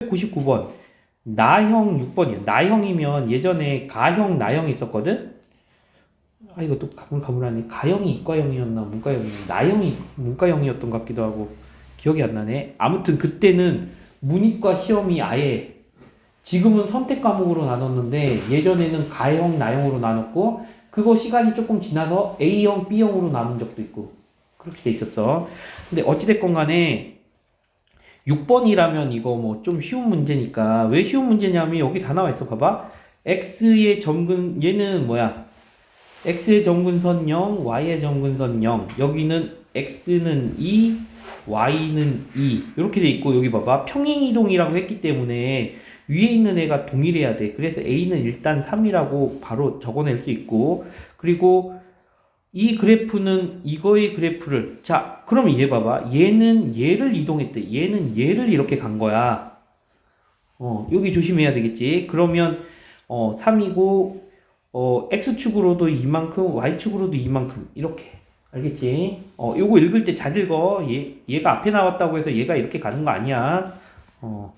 99번 나형 6번이야. 나형이면 예전에 가형, 나형이 있었거든. 아 이거 또 가물가물하네. 가형이 이과형이었나 문과형이었나 나형이 문과형이었던 것 같기도 하고 기억이 안 나네. 아무튼 그때는 문이과 시험이 아예 지금은 선택 과목으로 나눴는데 예전에는 가형, 나형으로 나눴고 그거 시간이 조금 지나서 A형, B형으로 나눈 적도 있고 그렇게 돼 있었어. 근데 어찌됐건 간에 6번이라면 이거 뭐 좀 쉬운 문제니까. 왜 쉬운 문제냐면 여기 다 나와 있어. 봐봐. X의 점근 얘는 뭐야? X의 점근선 0 y의 점근선 0 여기는 x는 2 y는 2 이렇게 돼 있고 여기 봐봐. 평행이동이라고 했기 때문에 위에 있는 애가 동일해야 돼. 그래서 a는 일단 3이라고 바로 적어낼 수 있고. 그리고 이 그래프는 이거의 그래프를 자 그러면 얘 봐봐. 얘는 얘를 이동했대. 얘는 얘를 이렇게 간 거야. 어 여기 조심해야 되겠지. 그러면 어 3이고 어 x축으로도 이만큼 y축으로도 이만큼. 이렇게. 알겠지? 어 요거 읽을 때 잘 읽어. 얘 얘가 앞에 나왔다고 해서 얘가 이렇게 가는 거 아니야. 어